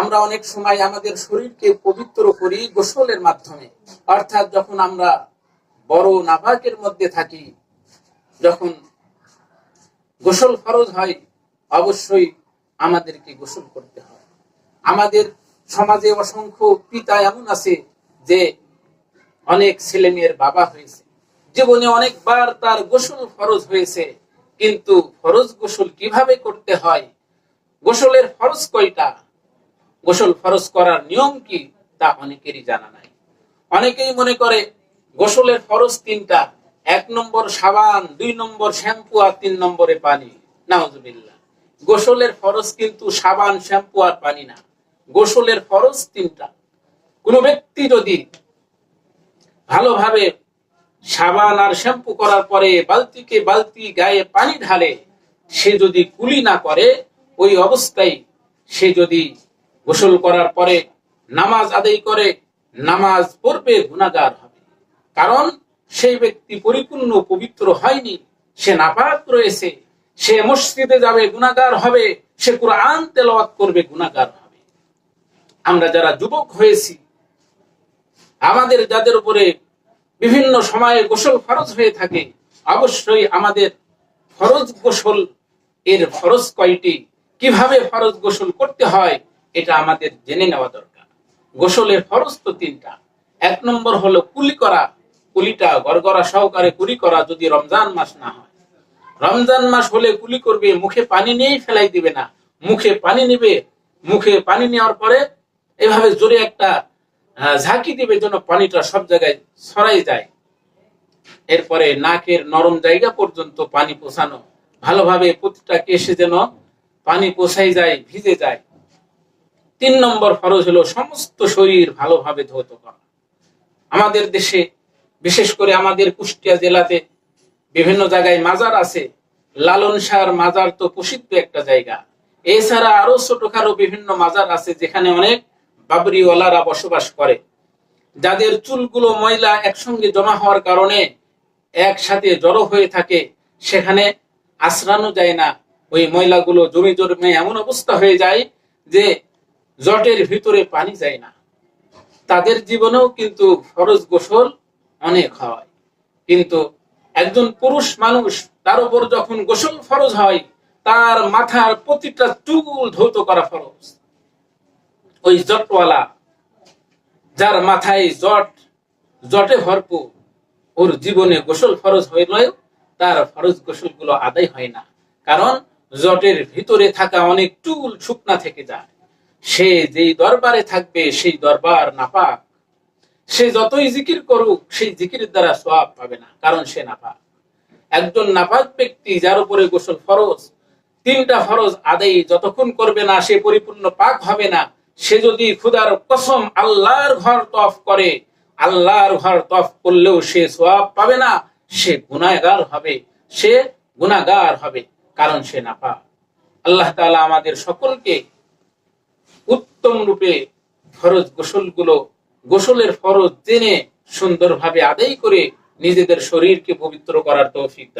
আমরা অনেক সময় আমাদের শরীরকে পবিত্র করি গোসলের মাধ্যমে। অর্থাৎ যখন আমরা বড় নাপাকের মধ্যে থাকি, যখন গোসল ফরজ হয়, অবশ্যই আমাদেরকে গোসল করতে হয়। আমাদের সমাজে অসংখ্য পিতা এমন আছে যে অনেক ছেলে মেয়ের বাবা হয়েছে। জীবনে অনেকবার তার গোসল ফরজ হয়েছে, কিন্তু ফরজ গোসল কীভাবে করতে হয়, গোসলের ফরজ কয়টা? গোসল ফরজ করার নিয়ম কি? তা অনেকেরই জানা নাই। অনেকেই মনে করে গোসলের ফরজ তিনটা, এক নম্বর সাবান, দুই নম্বর শ্যাম্পু আর তিন নম্বরে পানি। নাউজুবিল্লাহ। গোসলের ফরজ কিন্তু সাবান, শ্যাম্পু আর পানি না। গোসলের ফরজ তিনটা। কোন ব্যক্তি যদি ভালোভাবে সাবান আর শ্যাম্পু করার পরে বালতিকে বালতি গায়ে পানি ঢালে, সে যদি কুলি না করে, ওই অবস্থায় সে যদি গোসল করার পরে নামাজ আদায় করে নামাজ পড়বে গুণাগার হবে। কারণ সেই ব্যক্তি পরিপূর্ণ পবিত্র হয়নি, সে নাপাক রয়েছে, সে মসজিদে যাবে গুণাগার হবে, সে কোরআন তেলাওয়াত করবে গুণাগার হবে। আমরা যারা যুবক হয়েছি, আমাদের যাদের উপরে বিভিন্ন সময়ে গোসল ফরজ হয়ে থাকে, অবশ্যই আমাদের ফরজ গোসল এর ফরজ কয়টি? কীভাবে ফরজ গোসল করতে হয়? এটা আমাদের জেনে নেওয়া দরকার। গোসলের ফরজ তো তিনটা। এক নম্বর হলো কুলি করা। কুলিটা গড়গড়া সহকারে কুলি করা যদি রমজান মাস না হয়। রমজান মাস হলে কুলি করবে, মুখে পানি নিয়েই ফেলাই দিবে না। মুখে পানি নিবে, মুখে পানি নেওয়ার পরে এভাবে জোরে একটা ঝাঁকি দিবে যেন পানিটা সব জায়গায় ছড়াই যায়। এরপরে নাকের নরম জায়গা পর্যন্ত পানি পৌঁছানো। ভালোভাবে প্রতিটা কেসে যেন পানি পৌঁছাই যায়, ভিজে যায়। তিন নম্বর ফরজ হলো সমস্ত শরীর ভালোভাবে ধৌত করা। আমাদের দেশে, বিশেষ করে আমাদের কুষ্টিয়া জেলাতে বিভিন্ন জায়গায় মাজার আছে। লালন শাহর মাজার তো প্রসিদ্ধ একটা জায়গা। এছাড়া আরও ছোটখাটো বিভিন্ন মাজার আছে যেখানে অনেক বাবরিওয়ালারা বসবাস করে। যাদের চুলগুলো ময়লা একসঙ্গে জমা হওয়ার কারণে একসাথে জড়ো হয়ে থাকে, সেখানে আশ্রানো যায় না। ওই ময়লাগুলো জমি জমে এমন অবস্থা হয়ে যায় যে জটের ভিতরে পানি যায় না। তাদের জীবনেও কিন্তু ফরজ গোসল অনেক হয়। কিন্তু একজন পুরুষ মানুষ, তার উপর যখন গোসল ফরজ হয়, তার মাথার প্রতিটা চুল ধৌত করা ফরজ। ওই জটওয়ালা, যার মাথায় জট, জটে ভরপুর, ওর জীবনে গোসল ফরজ হইলেও তার ফরজ গোসলগুলো আদায় হয় না। কারণ জটের ভিতরে থাকা অনেক চুল শুকনা থেকে যায়। সে যেই দরবারে থাকবে, সেই দরবার নাপাক। সে যতই জিকির করুক, সেই জিকিরের দ্বারা সোয়াব পাবে না, কারণ সে নাপাক। একজন নাপাক ব্যক্তি যার উপরে গোসল ফরজ, তিনটা ফরজ আদায় যতক্ষণ করবে না, সে পরিপূর্ণ পাক হবে না। সে যদি খুদার কসম আল্লাহর ঘর তফ করে, আল্লাহর ঘর তফ করলেও সে সোয়াব পাবে না, সে গুনাহগার হবে, সে গুনাগার হবে, কারণ সে নাপাক। আল্লাহ তাআলা আমাদের সকলকে উত্তম রূপে ফরজ গোসলগুলো গোসলের ফরজ জেনে সুন্দরভাবে আদায় করে নিজেদের শরীরকে পবিত্র করার তৌফিক